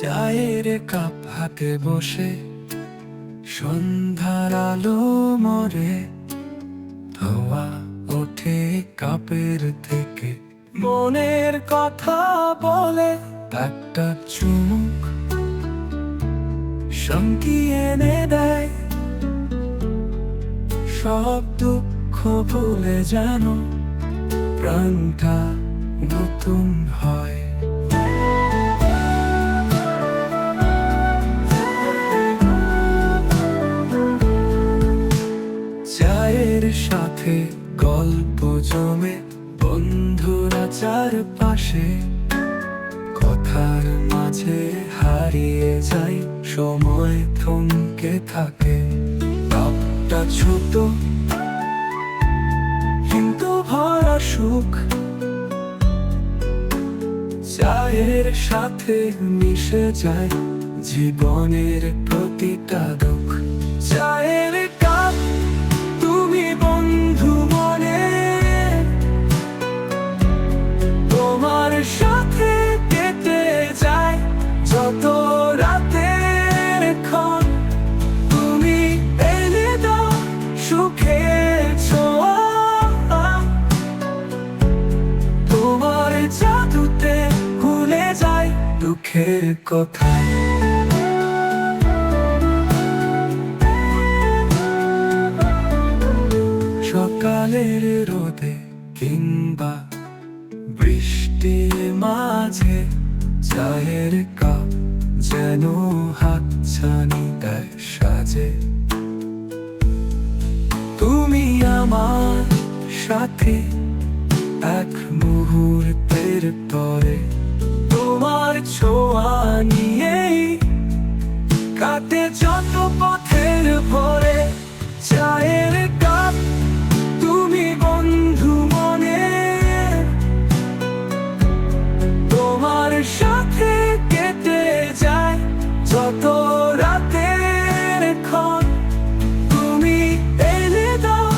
চায়ের কাপ হাতে বসে, সন্ধ্যার আলো মরে, ধোয়া ওঠে কাপের থেকে। মনের কথা বলে একটা চুমুক শান্তি এনে দেয়। সব দুঃখ ভুলে যেন প্রাণটা নতুন হয়। সাথে গল্প জমে। বন্ধুরা চারপাশে কথার মাঝে হারিয়ে যায়। সময় থমকে থাকে। কাপটা ছোট, কিন্তু ভরা সুখ। চায়ের সাথে মিশে যায় জীবনের প্রতিটা দুঃখের কথা সকালের রোদে কিংবা বৃষ্টির মাঝে চায়ের কাপ যেন হাতছানি দেয় সাজে। তুমি আমার সাথে এক মুহূর্তের তরে যত পথের ভরে চায়ের কাপ, তুমি বন্ধু মনে। তোমার সাথে কেটে যায় যত রাতের ক্ষণ। তুমি এনে দাও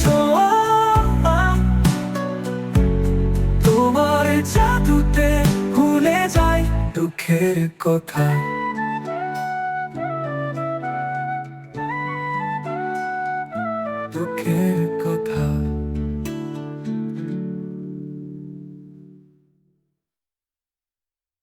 ছোঁয়া। তোমার জাদুতে ভুলে যায় দুঃখের কথা। porque